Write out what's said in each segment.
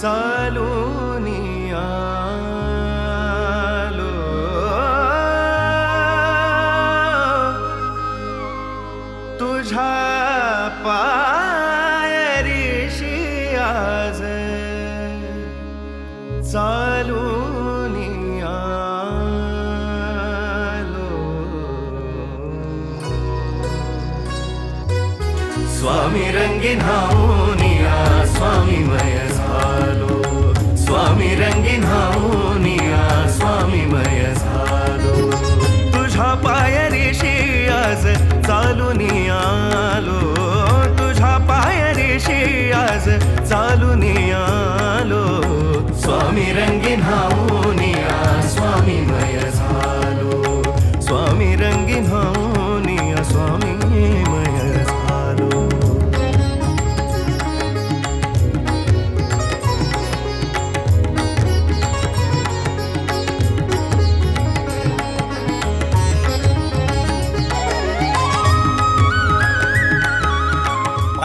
चालून आलो. तुझ्या पायरीशी आज चालून आलो. स्वामी रंगीन हाऊनिया स्वामी मय स्वामी रंगीन हाऊनिया स्वामी मय झालो. तुझ्या पाय आज चालून आलो. तुझ्या पायरीशी आज चालून आलो. स्वामी रंगीन हाऊ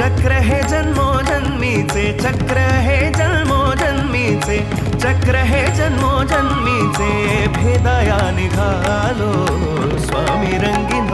चक्र हे से चक्र हे से चक्र जन्मी से भेदया निघालो स्वामी रंगीन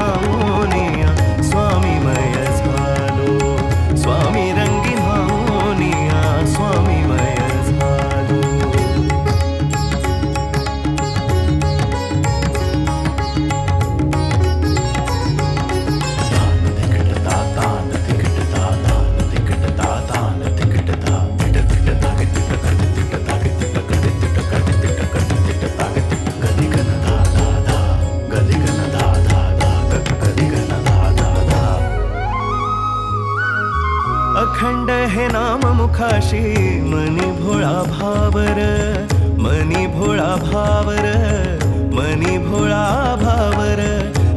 खाशी मनी भोळा भावर मनी भोळा भावर मनी भोळा भावर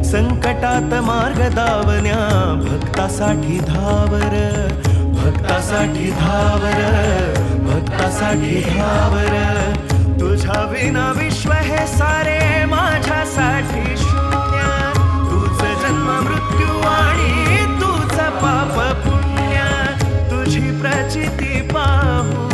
संकटात मार्ग दावण्या भक्तासाठी धावर भक्तासाठी धावर भक्तासाठी धावर. तुझ्या विना विश्व हे सारे माझ्यासाठी शून्य. तुझ जन्म मृत्यू आणि तुझ पाप प्रचिती पाहुनी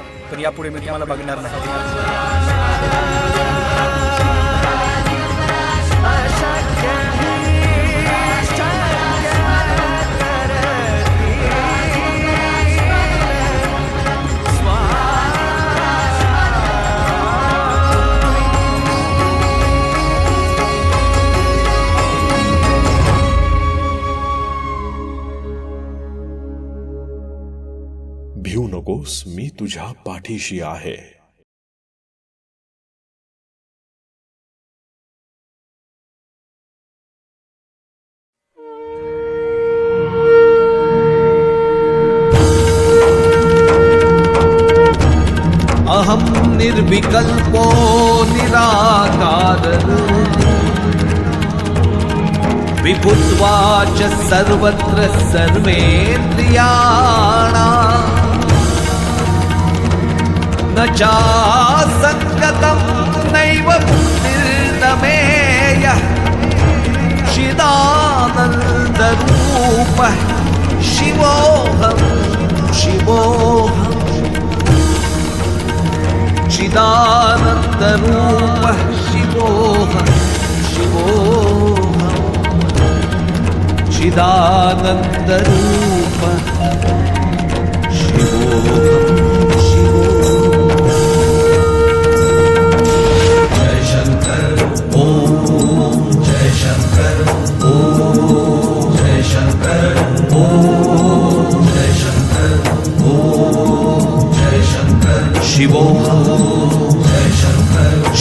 तर पण यापुढे मी तुम्हाला बघणार नाही. तुझ्या पाठीशी आहे अहम निर्विकल्पो निराकार। विभुत्वा च सर्वत्र सर्वेन्द्रियाणा न चासङ्गतं नैव बुद्धिर्न मे यः चिदानन्दरूपः शिवोऽहं शिवोऽहम् चिदानन्दरूपः शिवोऽहं शिवोऽहं। चिदानन्दरूपः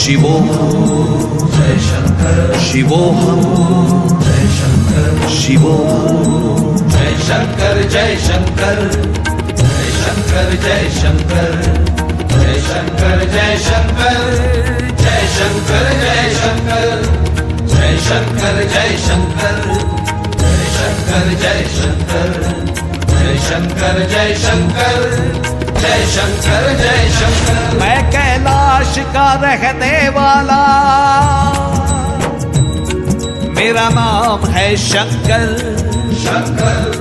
शङ्कर शिवोऽहं जय शङ्कर शिवोऽहं जय शङ्कर शिवोऽहं जय शङ्कर जय शङ्कर जय शङ्कर जय शङ्कर जय शङ्कर जय शङ्कर जय शङ्कर जय शङ्कर जय शङ्कर जय शङ्कर जय शङ्कर जय शङ्कर जय शंकर जय शंकर जय शंकर जय शंकर। मैं कैलाश का रहने वाला मेरा नाम है शंकर। शंकर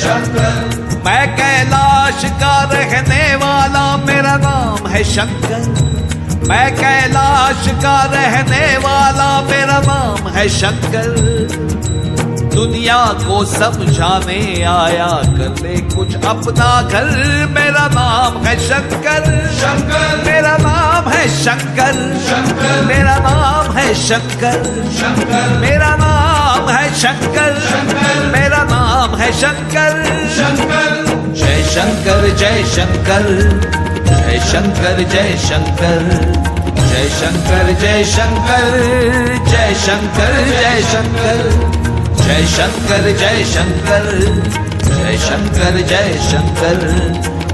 शंकर। मैं कैलाश का रहने वाला मेरा नाम है शंकर। मैं कैलाश का रहने वाला मेरा नाम है शंकर। दुनिया को समझाने आया कर ले कुछ अपना घर। मेरा नाम है शंकर। शंकर। मेरा नाम है शंकर। शंकर। मेरा नाम है शंकर। शंकर। मेरा नाम है शंकर। शंकर। मेरा नाम है शंकर। शंकर। जय शंकर जय शंकर। जय शंकर जय शंकर। जय शंकर जय शंकर। जय शंकर जय शंकर। जय शंकर जय शंकर जय शंकर जय शंकर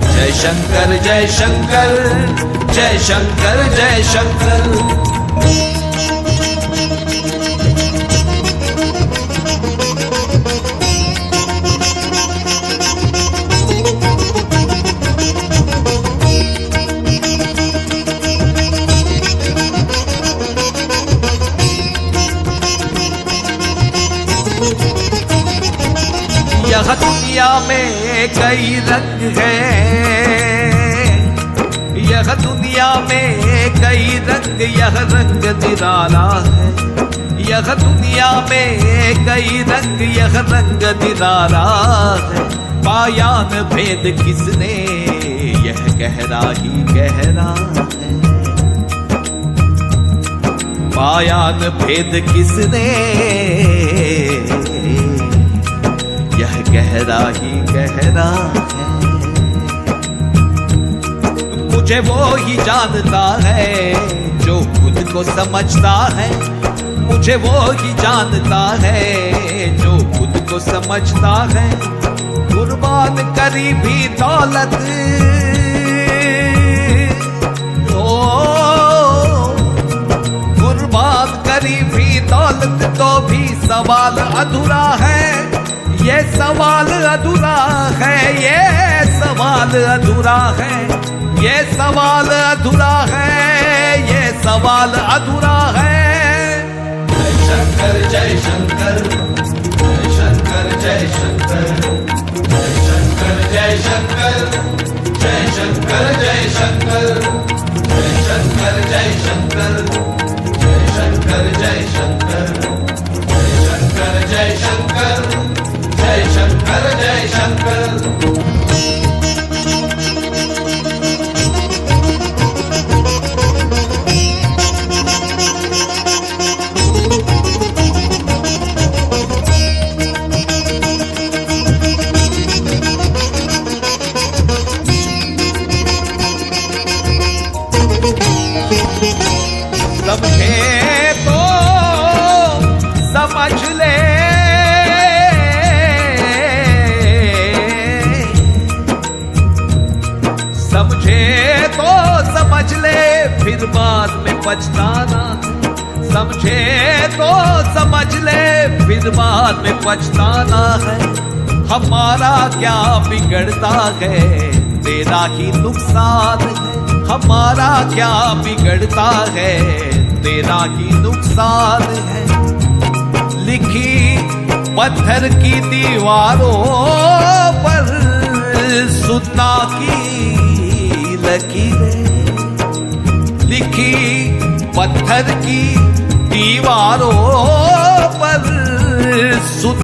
जय शंकर जय शंकर जय शंकर जय शंकर। कई रंग है। यह दुनिया में कई रंग, यह रंग निराला है। यह दुनिया में कई रंग, यह रंग निराला है। पायान भेद किसने, यह गहरा ही गहरा है। पायान भेद किसने गहरा ही गहरा है। मुझे वो ही जानता है जो खुद को समझता है। मुझे वो ही जानता है जो खुद को समझता है। कुर्बान करी भी दौलत। ओ, कुर्बान करी भी दौलत तो भी सवाल अधूरा है। ये सवाल अधूरा है, ये सवाल अधूरा है, ये सवाल अधूरा है, ये सवाल अधूरा है। जय शंकर जय शंकर समझ ले, फिर बाद में पछताना। समझे तो समझ ले, फिर बाद में पछताना है। हमारा क्या बिगड़ता है? तेरा ही नुकसान है। हमारा क्या बिगड़ता है? तेरा ही नुकसान है। लिखी पत्थर की दीवारों पर सुतना की लकीरें। पत्थर की दीवारों पर सुत